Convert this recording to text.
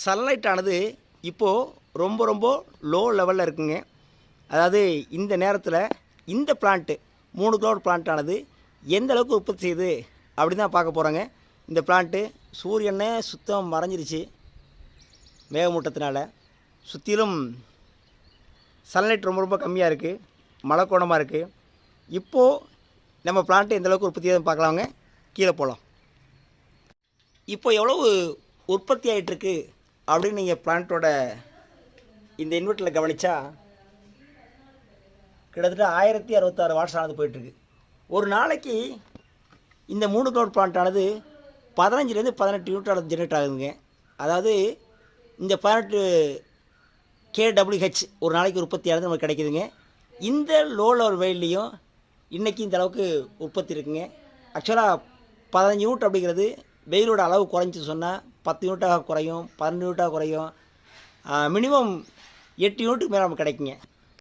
Sunlight ஆனது இப்போது ரொம்ப ரொம்ப லோ லெவலில் இருக்குங்க. அதாவது இந்த நேரத்தில் இந்த பிளான்ட்டு மூணு கிலோவாட் பிளான்ட் ஆனது எந்த அளவுக்கு உற்பத்தி செய்யுது அப்படின்னு தான் பார்க்க போகிறோங்க இந்த பிளான்ட்டு சூரியனே சுத்தம் மறைஞ்சிருச்சு மேகமூட்டத்தினால. சுற்றிலும் சன்லைட் ரொம்ப ரொம்ப கம்மியாக இருக்குது மழை கோணமாக இருக்குது இப்போது நம்ம பிளான்ட்டு எந்த அளவுக்கு உற்பத்தி ஆகுதுன்னு பார்க்கலாங்க. கீழே போகலாம் இப்போ எவ்வளவு உற்பத்தி ஆகிட்டுருக்கு அப்படின்னு நீங்கள் பிளான்ட்டோட இந்த இன்வெர்ட்டரில் கவனித்தா கிட்டத்தட்ட ஆயிரத்தி அறுபத்தாறு வாட்ஸ் ஆனது போயிட்டுருக்கு. ஒரு நாளைக்கு இந்த மூணு கிலோட் பிளான்ட்டானது பதினஞ்சுலேருந்து பதினெட்டு யூனிட் அளவு ஜெனரேட் ஆகுதுங்க. அதாவது இந்த பதினெட்டு கேடபிள்யூஹெச் ஒரு நாளைக்கு உற்பத்தி ஆனது நமக்கு கிடைக்குதுங்க. இந்த லோ லெவல் வெயில்லையும் இன்றைக்கி இந்த அளவுக்கு உற்பத்தி இருக்குங்க. ஆக்சுவலாக பதினஞ்சு யூனிட் அப்படிங்கிறது வெயிலோட அளவு குறைஞ்சி சொன்னால் பத்து யூனிட்டாக குறையும் பன்னெண்டு யூனிட்டாக குறையும். மினிமம் எட்டு யூனிட்டுக்கு மேலே நமக்கு கிடைக்குங்க.